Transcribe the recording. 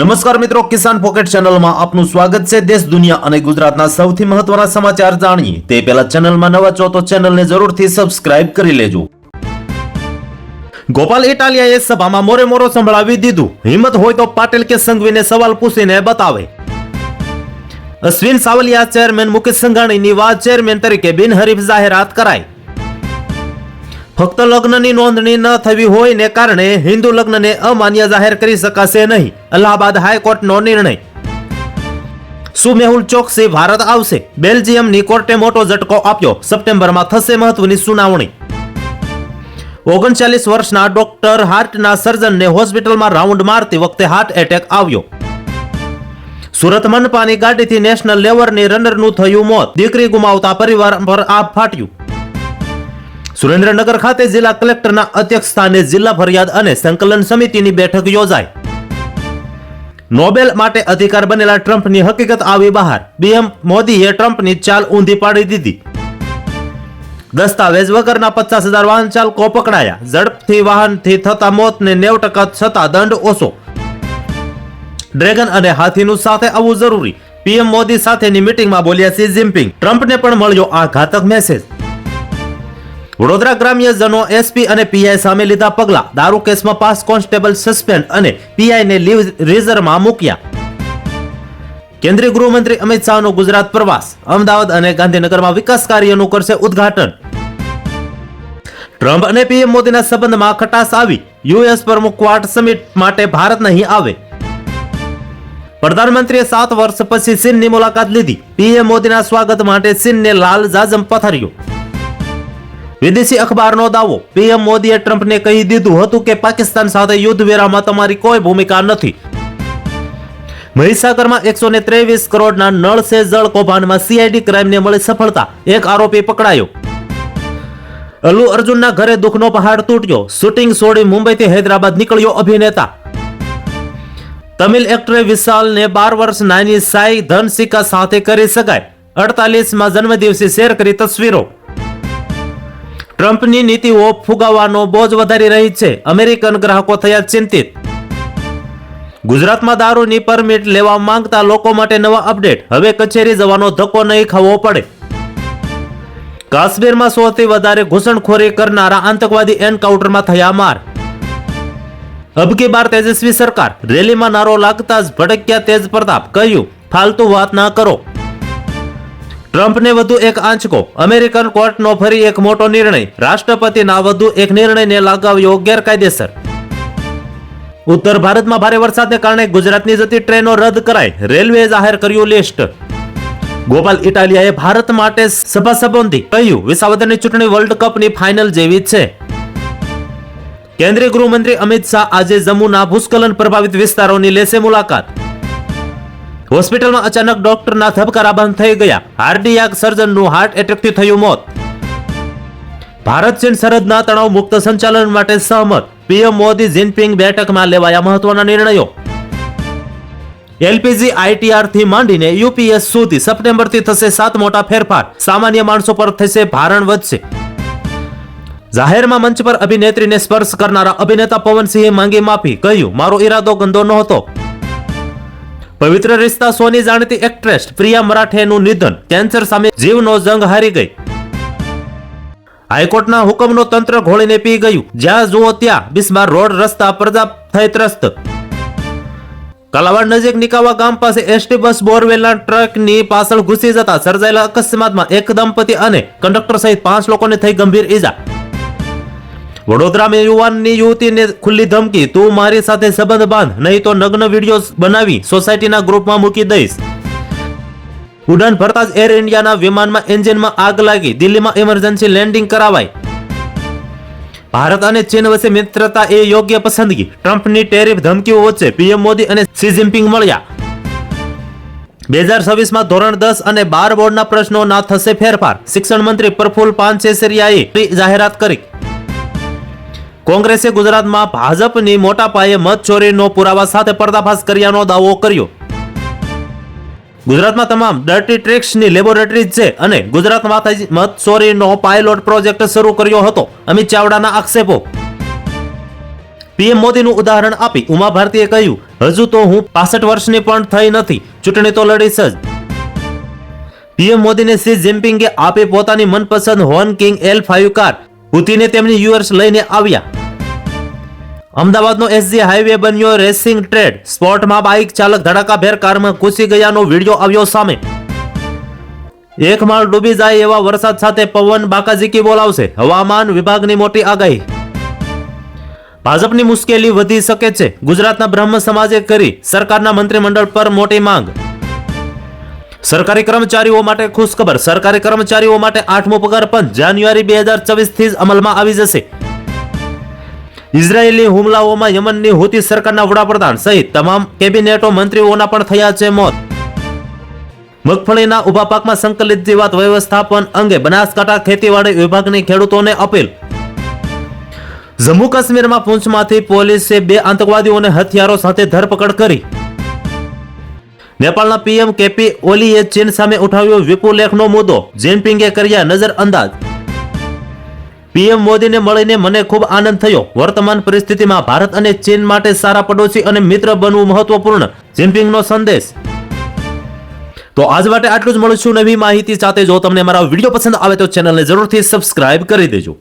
નમસ્કાર મિત્રો, કિસાન પોકેટ ચેનલમાં આપનું સ્વાગત છે. દેશ, દુનિયા અને ગુજરાતના સૌથી મહત્વના સમાચાર જાણીએ. તે પહેલા ચેનલમાં નવા છો તો ચેનલને જરૂરથી સબસ્ક્રાઇબ કરી લેજો. ગોપાલ ઇટાલિયાએ સભામાં મોરે મોરો સંભળાવી દીધું. હિંમત હોય તો પાટેલ કે સંઘવીને સવાલ પૂછીને બતાવે. અશ્વિન સાવલિયા ચેરમેન મુકેશ સંઘાણીની વાત ચેરમેન તરીકે બિનહરીફ જાહેરાત કરાઈ. ફક્ત લગ્નની નોંધણી ન થવી હોય ને કારણે હિન્દુ લગ્નને અમાન્ય જાહેર કરી શકાશે નહીં. અલ્હાબાદ હાઈકોર્ટનો નિર્ણય. શું મેહુલ ચોકસી ભારત આવશે. બેલ્જિયમની કોર્ટે મોટો ઝટકો આપ્યો. સપ્ટેમ્બરમાં થશે મહત્વની સુનાવણી. ઓગણચાલીસ વર્ષના ડોક્ટર હાર્ટના સર્જનને હોસ્પિટલમાં રાઉન્ડ મારતી વખતે હાર્ટ એટેક આવ્યો. સુરત મનપાની ગાડીથી નેશનલ લેવલની રનરનું થયું મોત. દીકરી ગુમાવતા પરિવાર પર આભ ફાટ્યું. સુરેન્દ્રનગર ખાતે જિલ્લા કલેક્ટરના અધ્યક્ષ સ્થાને જિલ્લા ફરિયાદ અને સંકલન સમિતિની બેઠક યોજાઈ. નોબેલ માટે અધિકાર બનેલા ટ્રમ્પની હકીકત આવી બહાર. પીએમ મોદીએ ટ્રમ્પની ચાલ ઊંધી પાડી દીધી. દસ્તાવેજ વગરના પચાસ હજાર વાહન ચાલકો પકડાયા ઝડપથી વાહનથી થતા મોતને નેવ ટકા છતાં દંડ ઓછો. ડ્રેગન અને હાથીનું સાથે આવવું જરૂરી. પીએમ મોદી સાથેની મિટિંગમાં બોલ્યા સી જિનપિંગ. ટ્રમ્પને પણ મળ્યો આ ઘાતક મેસેજ. વડોદરા ગ્રામ્યજનો એસપી અને પીઆઈ સામે લીધા પગલા. દારૂ કેસમાં પાસ કોન્સ્ટેબલ સસ્પેન્ડ અને પીઆઈને લીવ રિઝર્વમાં મૂક્યા. કેન્દ્રીય ગૃહમંત્રી અમિત શાહનો ગુજરાત પ્રવાસ. અમદાવાદ અને ગાંધીનગરમાં વિકાસ કાર્યનું કરશે ઉદ્ઘાટન. ટ્રમ્પ અને પીએમ મોદીના સંબંધમાં ખટાસ આવી. યુએસ પ્રમુખ ક્વાડ સમિટ માટે ભારત નહીં આવે. પ્રધાનમંત્રીએ સાત વર્ષ પછી ચીનની મુલાકાત લીધી. પીએમ મોદીના સ્વાગત માટે ચીનને લાલ જાજમ પથાર્યો. વિદેશી અખબારનો દાવો. પીએમ મોદીએ ટ્રમ્પને કહી દીધું હતું કે પાકિસ્તાન સાથે યુદ્ધ વેરામાં તમારી કોઈ ભૂમિકા નથી. મહીસાગરમાં એકસો ને ત્રેવીસ કરોડના નળ સે જળ કૌભાંડમાં સીઆઈડી ક્રાઇમને મળી સફળતા. એક આરોપી પકડાયો. અલ્લુ અર્જુનના ઘરે દુઃખનો પહાડ તૂટ્યો. શૂટિંગ છોડી મુંબઈથી હૈદરાબાદ નીકળ્યો અભિનેતા. તમિલ એક્ટરે વિશાલને બાર વર્ષ નાની સાઈ ધનસિકા સાથે કરી શકાય. અડતાલીસમાં જન્મદિવસે શેર કરી તસવીરો. ટ્રમ્પની નીતિઓ ફુગાવાનો બોજ વધારી રહી છે. અમેરિકન ગ્રાહકો થયા ચિંતિત. ગુજરાતમાં દારૂની પરમિટ લેવા માંગતા લોકો માટે નવા અપડેટ. હવે કચેરી જવાનો ધક્કો નહીં ખાવો પડે. કાશ્મીરમાં સૌથી વધારે ઘૂસણખોરી કરનારા આતંકવાદી એન્કાઉન્ટરમાં થયા માર. અબકી બાર તેજસ્વી સરકાર. રેલીમાં નારો લાગતા જ ભડક્યા તેજ પ્રતાપ. કહ્યું, ફાલતુ વાત ના કરો. ટ્રમ્પને વધુ એક આંચકો. અમેરિકન કોર્ટનો ફરી એક મોટો નિર્ણય. રાષ્ટ્રપતિના વધુ એક નિર્ણયને લગાવ્યો ગેરકાયદેસર. ઉત્તર ભારતમાં ભારે વરસાદને કારણે ગુજરાતની જતી ટ્રેનો રદ કરાઈ. રેલવે જાહેર કર્યું લિસ્ટ. ગોપાલ ઇટાલિયાએ ભારત માટે સભા સંબોધી. કહ્યું, વિસાવદરની ચૂંટણી વર્લ્ડ કપની ફાઇનલ જેવી છે. કેન્દ્રીય ગૃહમંત્રી અમિત શાહ આજે જમ્મુના ભૂસ્ખલન પ્રભાવિત વિસ્તારોની લેશે મુલાકાત. હોસ્પિટલમાં અચાનક ડોક્ટરના ધબકારા બંધ થઈ ગયા. હાર્ડિયાક સર્જનનું હાર્ટ એટેકથી થયું મોત. ભારત ચીન સરહદના તણાવ મુક્ત સંચાલન માટે સહમત. પીએમ મોદી જિનપિંગ બેઠકમાં લેવાયા મહત્વના નિર્ણયો. એલપીજી આઈટીઆરથી માંડીને યુપીએસ સુધી સપ્ટેમ્બરથી થશે સાત મોટા ફેરફાર. સામાન્ય માણસો પર થશે ભારણ વધશે. જાહેરમાં મંચ પર અભિનેત્રીને સ્પર્શ કરનારા અભિનેતા પવનસિંહે માંગી માફી. કહ્યું, મારો ઈરાદો ગંદો નહોતો. પવિત્ર રિશ્તા સોની જાણીતી એક્ટ્રેસ પ્રિયા મરાઠેનું નિધન કેન્સર સામે જીવનો જંગ હારી ગઈ. હાઈકોર્ટના હુકમનો તંત્ર ઘોળીને પી ગયું. જ્યાં જુઓ ત્યાં બિસ્માર રોડ રસ્તા પ્રજા થઈ ત્રસ્ત. કાલાવાડ નજીક નિકાવા ગામ પાસે એસટી બસ બોરવેલના ટ્રકની પાછળ ઘૂસી જતા સર્જાયેલા અકસ્માતમાં એક દંપતી અને કંડક્ટર સહિત પાંચ લોકોને થઈ ગંભીર ઈજા. વડોદરામાં યુવાનની યુવતીને ખુલ્લી ધમકી. તું મારી સાથે સંબંધ બાંધ, નહીં તો નગ્ન વીડિયો બનાવી સોસાયટીના ગ્રુપમાં મૂકી દઈશ. ઉડાન ભરતા જ એર ઇન્ડિયાના વિમાનમાં એન્જિનમાં આગ લાગી. દિલ્હીમાં ઇમરજન્સી લેન્ડિંગ કરાવાય ભારત અને ચીન વચ્ચે મિત્રતા એ યોગ્ય પસંદગી. ટ્રમ્પની ટેરિફ ધમકીઓ વચ્ચે પીએમ મોદી અને શી જિનપિંગ મળ્યા. બે હજાર છવ્વીસમાં ધોરણ દસ અને બાર બોર્ડના પ્રશ્નોના થશે ફેરફાર. શિક્ષણ મંત્રી પ્રફુલ પાનસેસરિયાએ જાહેરાત કરી. કોંગ્રેસે ગુજરાતમાં ભાજપની મોટા પાયે મત ચોરીનો પુરાવા સાથે પર્દાફાશ કર્યાનો દાવો કર્યો. ગુજરાતમાં તમામ ડર્ટી ટ્રિક્સની લેબોરેટરી છે અને ગુજરાતમાં મત ચોરીનો પાયલોટ પ્રોજેક્ટ શરૂ કર્યો હતો. અમિત ચાવડાના આક્ષેપો. પીએમ મોદીનું ઉદાહરણ આપી ઉમા ભારતીએ કહ્યું, હજુ તો હું પાસઠ વર્ષની પણ થઈ નથી. ચૂંટણી તો લડીશ જ. પીએમ મોદીને શી જિનપિંગે આપી પોતાની મનપસંદ Hongqi L five car પુતિને તેમની યુઅર્સ લઈને આવ્યા. અમદાવાદનો એસજી હાઈવે બન્યો રેસિંગ ટ્રેડ. સ્પોર્ટમાં બાઇક ચાલક ધડાકાભેર કારમાં ઘૂસી ગયાનો વીડિયો આવ્યો સામે. એક માળ ડૂબી જાય એવા વરસાદ સાથે પવન બાકાઝીકી બોલાવશે. હવામાન વિભાગની મોટી આગાહી. ભાજપની મુશ્કેલી વધી શકે છે. ગુજરાતના બ્રહ્મ સમાજે કરી સરકારના મંત્રીમંડળ પર મોટી માંગ. સરકારી કર્મચારીઓ માટે ખુશખબર. સરકારી કર્મચારીઓ માટે આઠમો પગાર પંચ જાન્યુઆરી બે હજાર ચોવીસથી જ અમલમાં આવી જશે. ઇઝરાયેલી હુમલાઓમાં યમનની હુતી સરકારના વડાપ્રધાન સહિત તમામ કેબિનેટો મંત્રીઓના પણ થયા છે મોત. મગફળીના ઊભા પાકમાં સંકલિત જીવાત વ્યવસ્થાપન અંગે બનાસકાંઠા ખેતીવાડી વિભાગની ખેડૂતોને અપીલ. જમ્મુ કાશ્મીરમાં પૂંછમાંથી પોલીસે બે આતંકવાદીઓને હથિયારો સાથે ધરપકડ કરી. નેપાળના પીએમ કેપી ઓલીએ ચીન સામે ઉઠાવ્યો વિપુલેખનો મુદ્દો, જિનપિંગે કર્યા નજર અંદાજ પીએમ મોદીને મળીને મને ખૂબ આનંદ થયો. વર્તમાન પરિસ્થિતિમાં ભારત અને ચીન માટે સારા પડોશી અને મિત્ર બનવું મહત્વપૂર્ણ. જિનપિંગનો સંદેશ. તો આજ માટે આટલું જ મળશું નવી માહિતી સાથે. જો તમને મારા વીડિયો પસંદ આવે તો ચેનલને જરૂરથી સબસ્ક્રાઇબ કરી દેજો.